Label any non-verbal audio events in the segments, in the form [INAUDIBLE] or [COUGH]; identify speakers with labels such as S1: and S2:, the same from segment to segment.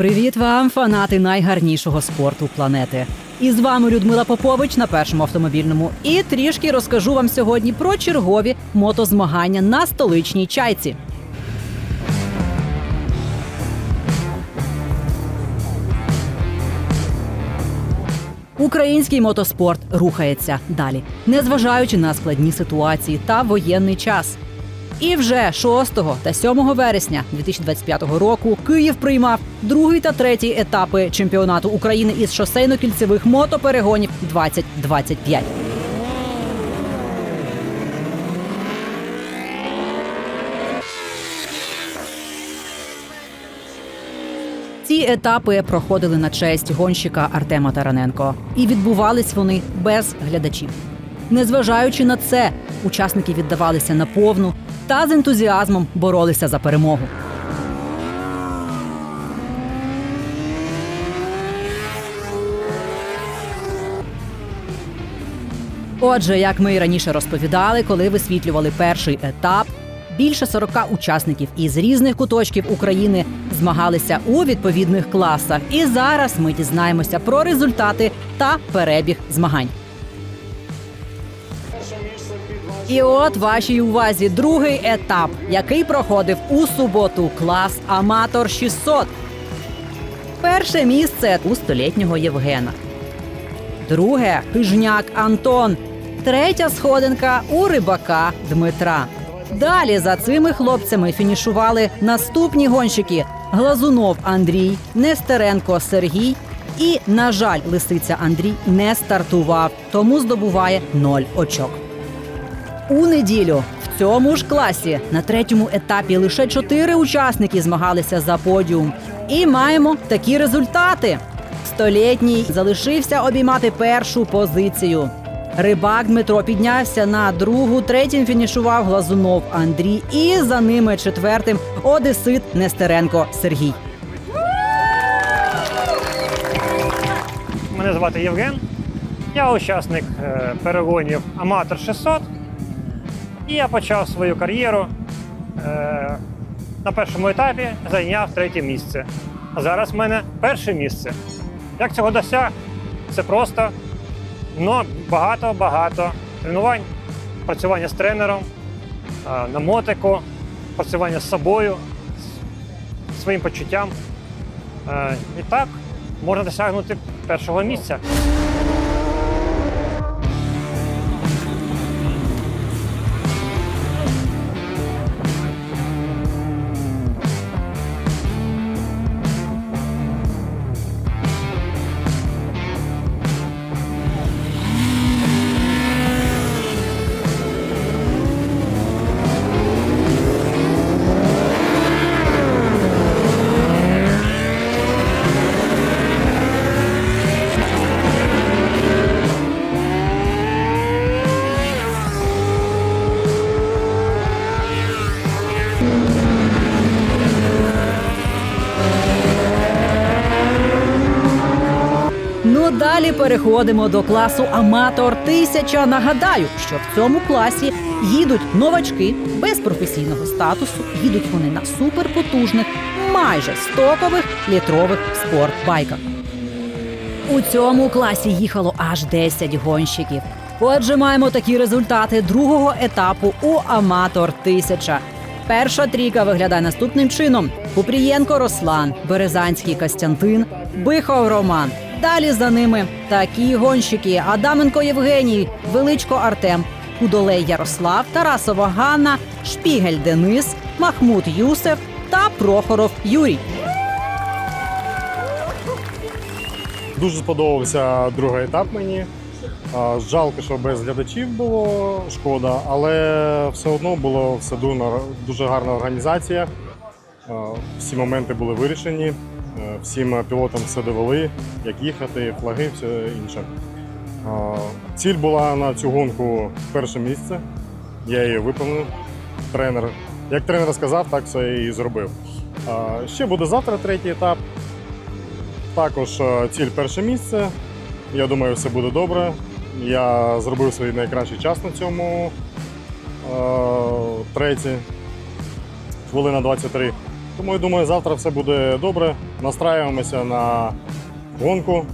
S1: Привіт вам, фанати найгарнішого спорту планети. І з вами Людмила Попович на першому автомобільному. І трішки розкажу вам сьогодні про чергові мотозмагання на столичній чайці. Український мотоспорт рухається далі, незважаючи на складні ситуації та воєнний час. І вже 6 та 7 вересня 2025 року Київ приймав другий та третій етапи чемпіонату України із шосейно-кільцевих мотоперегонів 2025. Ці етапи проходили на честь гонщика Артема Тараненко, і відбувались вони без глядачів. Незважаючи на це, учасники віддавалися на повну та з ентузіазмом боролися за перемогу. Отже, як ми і раніше розповідали, коли висвітлювали перший етап, більше 40 учасників із різних куточків України змагалися у відповідних класах. І зараз ми дізнаємося про результати та перебіг змагань. І от вашій увазі другий етап, який проходив у суботу клас Аматор 600. Перше місце у столітнього Євгена. Друге хижняк Антон. Третя сходинка у рибака Дмитра. Далі за цими хлопцями фінішували наступні гонщики: Глазунов Андрій, Нестеренко Сергій. І, на жаль, лисиця Андрій не стартував, тому здобуває 0 очок. У неділю в цьому ж класі на третьому етапі лише чотири учасники змагалися за подіум. І маємо такі результати. Столітній залишився обіймати першу позицію. Рибак Дмитро піднявся на другу, третім фінішував Глазунов Андрій, і за ними четвертим Одесит Нестеренко Сергій.
S2: Мене звати Євген. Я учасник е, перегонів Аматор 600. І я почав свою кар'єру е, на першому етапі, зайняв третє місце. А зараз в мене перше місце. Як цього досяг? Це просто ну, багато-багато тренувань, працювання з тренером, е, на мотику, працювання з собою, з своїм почуттям. Е, І так можна досягнути першого місця.
S1: Переходимо до класу Аматор 1000. Нагадаю, що в цьому класі їдуть новачки без професійного статусу. Їдуть вони на суперпотужних, майже стокових літрових спортбайках. У цьому класі їхало аж 10 гонщиків. Отже, маємо такі результати другого етапу у Аматор 1000. Перша трійка виглядає наступним чином: Купрієнко Руслан, Березанський Костянтин, Бихов Роман. Далі за ними такі гонщики: Адаменко Євгеній, Величко Артем, Худолей Ярослав, Тарасова Ганна, Шпігель Денис, Махмуд Юсеф та Прохоров Юрій.
S3: Дуже сподобався другий етап мені. Жалко, що без глядачів було шкода, але все одно було все дуже- гарна організація. Всі моменти були вирішені, всім пілотам все довели, як їхати, флаги, все інше. Ціль була на цю гонку перше місце. Я її виповнив. Тренер, як тренер сказав, так все і зробив. Ще буде завтра третій етап. Також ціль перше місце. Я думаю, все буде добре. Я зробив свій найкращий час на цьому треці. Хвилина 23. Тому я думаю, завтра все буде добре. Настраюємося на гонку.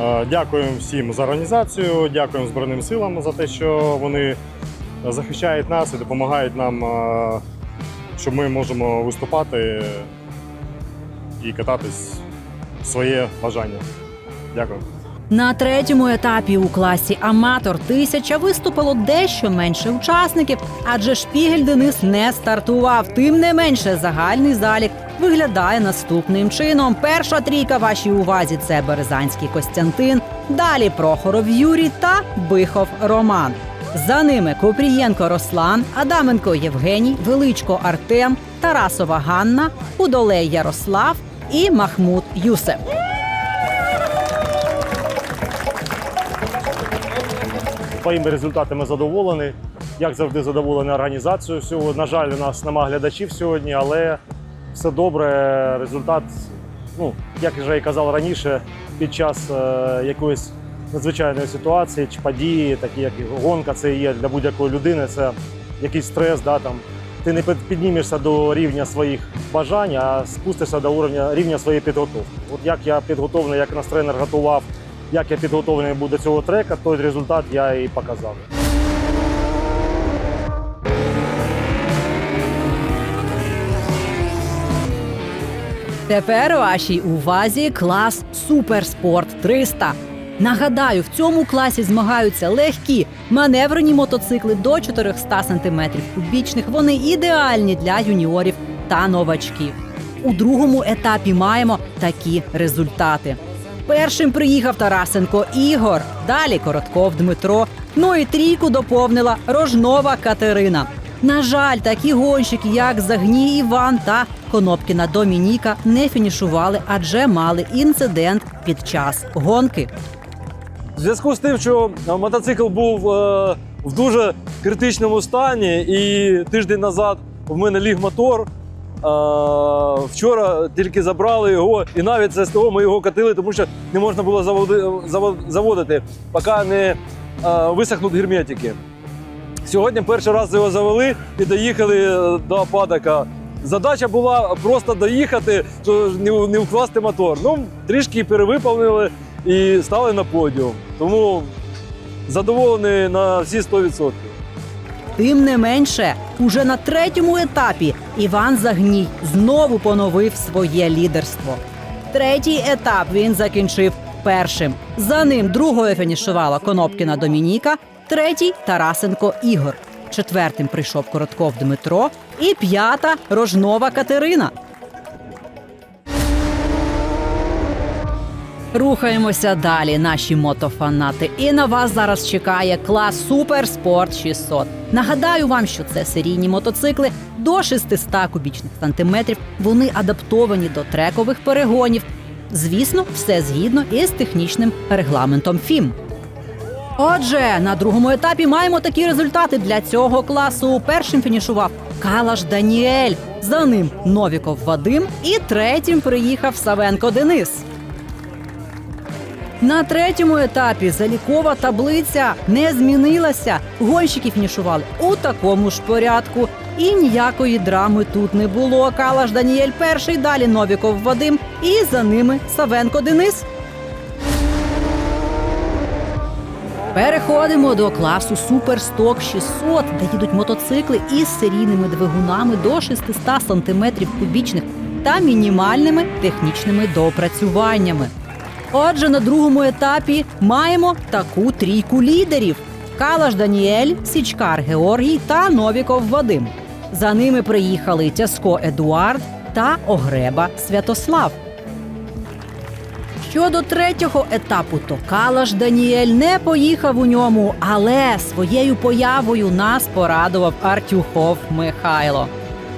S3: Е, Дякуємо всім за організацію, дякуємо Збройним силам за те, що вони захищають нас і допомагають нам, е, щоб ми можемо виступати і кататись в своє бажання. Дякую.
S1: На третьому етапі у класі Аматор тисяча виступило дещо менше учасників, адже Шпігель Денис не стартував. Тим не менше, загальний залік виглядає наступним чином. Перша трійка вашій увазі це Березанський Костянтин, далі Прохоров Юрій та Бихов Роман. За ними Копрієнко Руслан, Адаменко Євгеній, Величко Артем, Тарасова Ганна, Удолей Ярослав і Махмуд Юсеф.
S4: Своїми результатами задоволений. Як завжди, задоволений організацією всього. На жаль, у нас нема глядачів сьогодні, але все добре. Результат, ну, як вже і казав раніше, під час е, якоїсь надзвичайної ситуації чи події, такі як гонка, це є для будь-якої людини, це якийсь стрес. Да, там. Ти не піднімешся до рівня своїх бажань, а спустишся до уровня, рівня своєї підготовки. От як я підготовлений, як нас тренер готував, як я підготовлений був до цього трека, той результат я і показав.
S1: Тепер вашій увазі клас Суперспорт 300. Нагадаю, в цьому класі змагаються легкі маневрені мотоцикли до 400 см кубічних. Вони ідеальні для юніорів та новачків. У другому етапі маємо такі результати. Першим приїхав Тарасенко Ігор, далі Коротков Дмитро. Ну і трійку доповнила Рожнова Катерина. На жаль, такі гонщики, як Загній Іван та Конопкіна Домініка, не фінішували, адже мали інцидент під час гонки.
S5: В зв'язку з тим, що е, мотоцикл був е, в дуже критичному стані, і тиждень назад в мене ліг мотор. Вчора тільки забрали його, і навіть з СТО ми його катили, тому що не можна було заводи, заводити, поки не висохнуть герметики. Сьогодні перший раз його завели і доїхали е, до падока. Задача була просто доїхати, не вкласти мотор. Ну, трішки перевиповнили і стали на подіум. Тому задоволений на всі 100%.
S1: Тим не менше, уже на третьому етапі Іван Загній знову поновив своє лідерство. Третій етап він закінчив першим. За ним другою фінішувала Конопкіна Домініка, третій Тарасенко Ігор. Четвертим прийшов Коротков Дмитро і п'ята Рожнова Катерина. Рухаємося далі, наші мотофанати. І на вас зараз чекає клас Суперспорт 600. Нагадаю вам, що це серійні мотоцикли до 600 кубічних сантиметрів. Вони адаптовані до трекових перегонів. Звісно, все згідно із технічним регламентом ФІМ. Отже, на другому етапі маємо такі результати для цього класу. Першим фінішував Калаш Даніель. За ним Новіков Вадим і третім приїхав Савенко Денис. На третьому етапі залікова таблиця не змінилася. Гонщики фінішували у такому ж порядку. І ніякої драми тут не було. Калаш Даніель перший, далі Новіков Вадим, і за ними Савенко Денис. Переходимо до класу Суперсток 600, де їдуть мотоцикли із серійними двигунами до 600 см кубічних та мінімальними технічними доопрацюваннями. Отже, на другому етапі маємо таку трійку лідерів: Калаш Даніель, Січкар Георгій та Новіков Вадим. За ними приїхали Тяско Едуард та Огреба Святослав. Щодо третього етапу, то Калаш Даніель не поїхав у ньому, але своєю появою нас порадував Артюхов Михайло.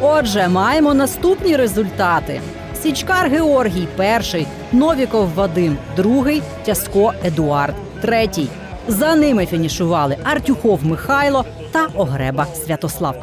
S1: Отже, маємо наступні результати: Січкар Георгій перший, Новіков Вадим другий, Тяско Едуард третій. За ними фінішували Артюхов Михайло та Огреба Святослав.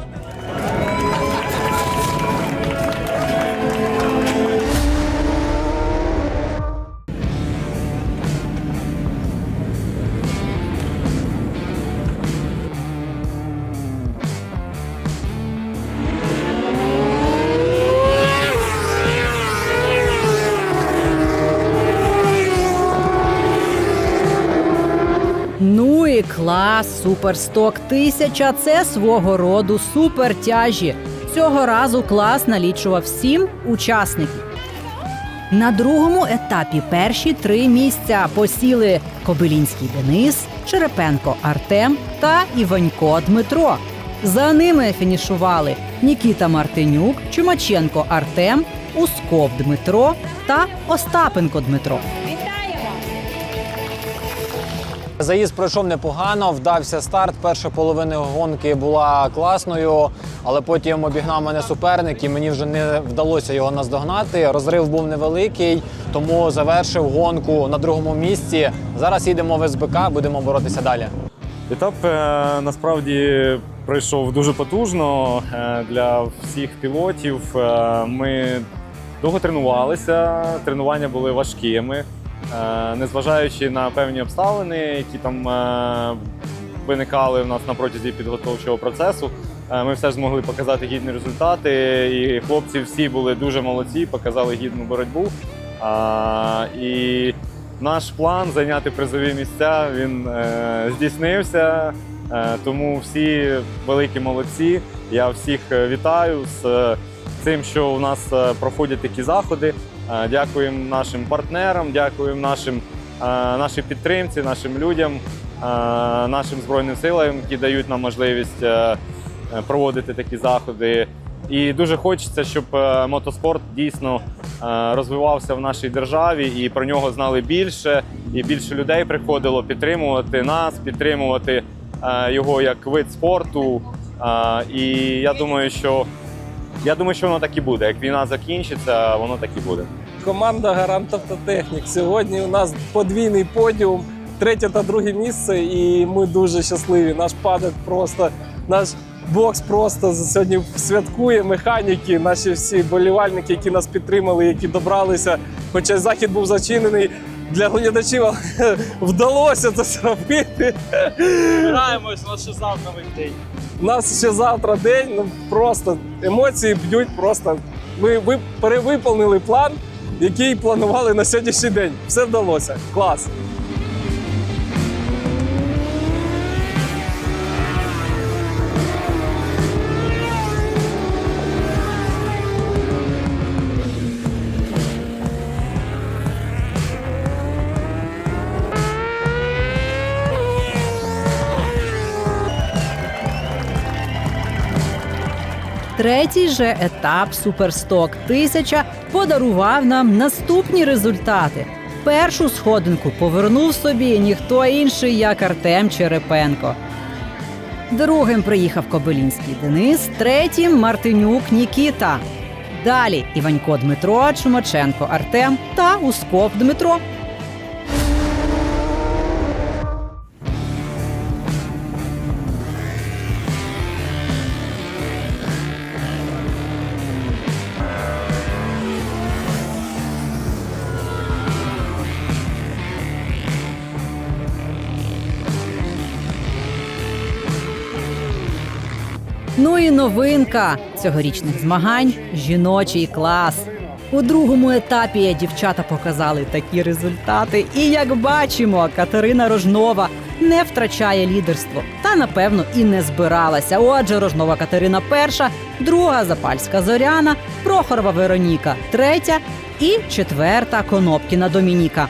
S1: Клас Суперсток 1000 – це свого роду супертяжі. Цього разу клас налічував сім учасників. На другому етапі перші три місця посіли Кобилінський Денис, Черепенко Артем та Іванько Дмитро. За ними фінішували Нікіта Мартинюк, Чумаченко Артем, Усков Дмитро та Остапенко Дмитро.
S6: Заїзд пройшов непогано, вдався старт. Перша половина гонки була класною, але потім обігнав мене суперник і мені вже не вдалося його наздогнати. Розрив був невеликий, тому завершив гонку на другому місці. Зараз їдемо в СБК, будемо боротися далі.
S7: Етап е, насправді пройшов дуже потужно е, для всіх пілотів. Е, Ми довго тренувалися, тренування були важкими, незважаючи на певні обставини, які там е, виникали в нас на протязі підготовчого процесу. е, Ми все ж змогли показати гідні результати, і хлопці всі були дуже молодці, показали гідну боротьбу. І наш план зайняти призові місця він е, здійснився. Е, тому всі великі молодці. Я всіх е, вітаю з е, цим, що у нас е, проходять такі заходи. Дякуємо нашим партнерам, дякуємо нашим, нашій підтримці, нашим людям, нашим збройним силам, які дають нам можливість е, проводити такі заходи. І дуже хочеться, щоб е, мотоспорт дійсно е, розвивався в нашій державі і про нього знали більше, і більше людей приходило підтримувати нас, підтримувати його як вид спорту. І я думаю, що я думаю, що воно так і буде. Як війна закінчиться, воно так і буде.
S8: Команда Гарант Автотехнік. Сьогодні у нас подвійний подіум, третє та друге місце, і ми дуже щасливі. Наш падет просто, наш бокс просто сьогодні святкує механіки, наші всі болівальники, які нас підтримали, які добралися. Хоча захід був зачинений. Для глядачів [LAUGHS] вдалося це зробити.
S9: Граємось, у нас ще завтра день.
S8: У нас ще завтра день. Ну просто емоції б'ють. Просто ми, ви перевиповнили план, який планували на сьогоднішній день. Все вдалося. Клас.
S1: Третій же етап Суперсток 1000 подарував нам наступні результати. Першу сходинку повернув собі ніхто інший, як Артем Черепенко. Другим приїхав Кобилінський Денис, третім Мартинюк Нікіта. Далі Іванько Дмитро, Чумаченко Артем та Усков Дмитро. Новинка цьогорічних змагань жіночий клас. У другому етапі дівчата показали такі результати. І як бачимо, Катерина Рожнова не втрачає лідерство та напевно і не збиралася. Отже, Рожнова Катерина перша, друга Запальська Зоряна, Прохорова Вероніка, третя і четверта Конопкіна Домініка.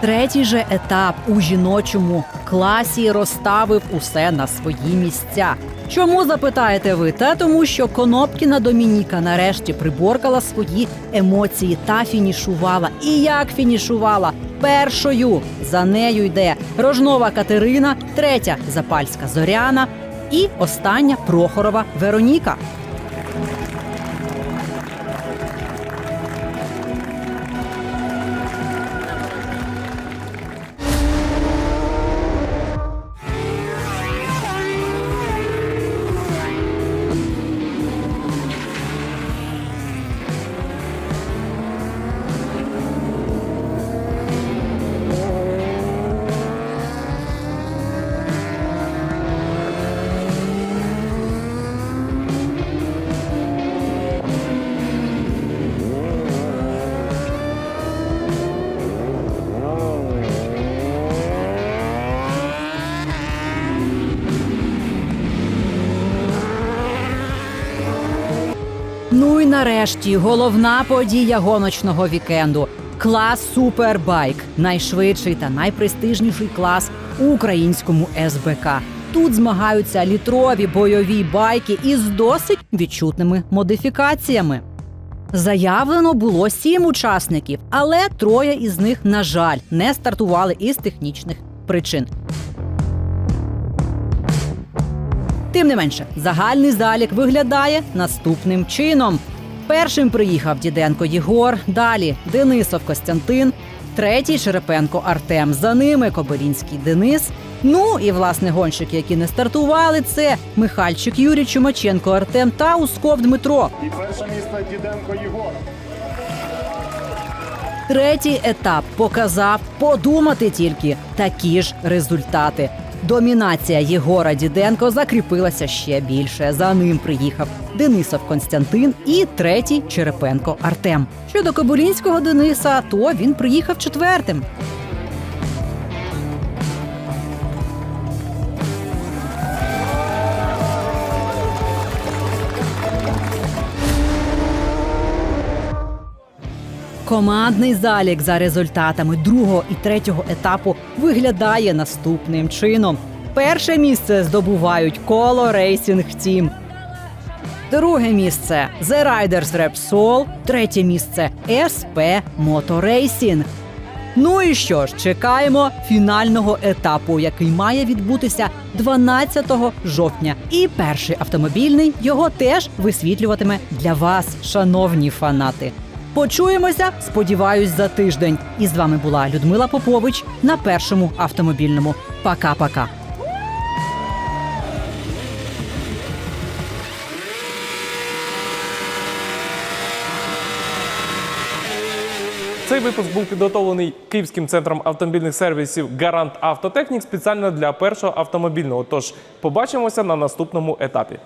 S1: Третій же етап у жіночому класі розставив усе на свої місця. Чому запитаєте ви? Та тому, що Конопкіна Домініка нарешті приборкала свої емоції та фінішувала. І як фінішувала? Першою за нею йде Рожнова Катерина, третя Запальська Зоряна і остання Прохорова Вероніка. Нарешті головна подія гоночного вікенду. Клас Супербайк найшвидший та найпрестижніший клас у українському СБК. Тут змагаються літрові бойові байки із досить відчутними модифікаціями. Заявлено було сім учасників, але троє із них, на жаль, не стартували із технічних причин. Тим не менше, загальний залік виглядає наступним чином. Першим приїхав Діденко Єгор, далі Денисов Костянтин, третій Черепенко Артем. За ними Кобилінський Денис. Ну і власне гонщики, які не стартували, це Михальчик Юрій Чумаченко Артем та Усков Дмитро.
S3: І перше місце Діденко Єгор.
S1: Третій етап показав подумати тільки такі ж результати. Домінація Єгора Діденко закріпилася ще більше. За ним приїхав Денисов Константин і третій Черепенко Артем. Щодо Кобилінського Дениса, то він приїхав четвертим. Командний залік за результатами другого і третього етапу виглядає наступним чином. Перше місце здобувають коло Racing Team. Друге місце The Riders Repsol. Третє місце Motor Racing. Ну і що ж, чекаємо фінального етапу, який має відбутися 12 жовтня. І перший автомобільний його теж висвітлюватиме для вас, шановні фанати. Почуємося, сподіваюсь, за тиждень. І з вами була Людмила Попович на першому автомобільному. Пока-пока.
S8: Цей випуск був підготовлений Київським центром автомобільних сервісів Гарант Автотехнік спеціально для першого автомобільного. Тож побачимося на наступному етапі.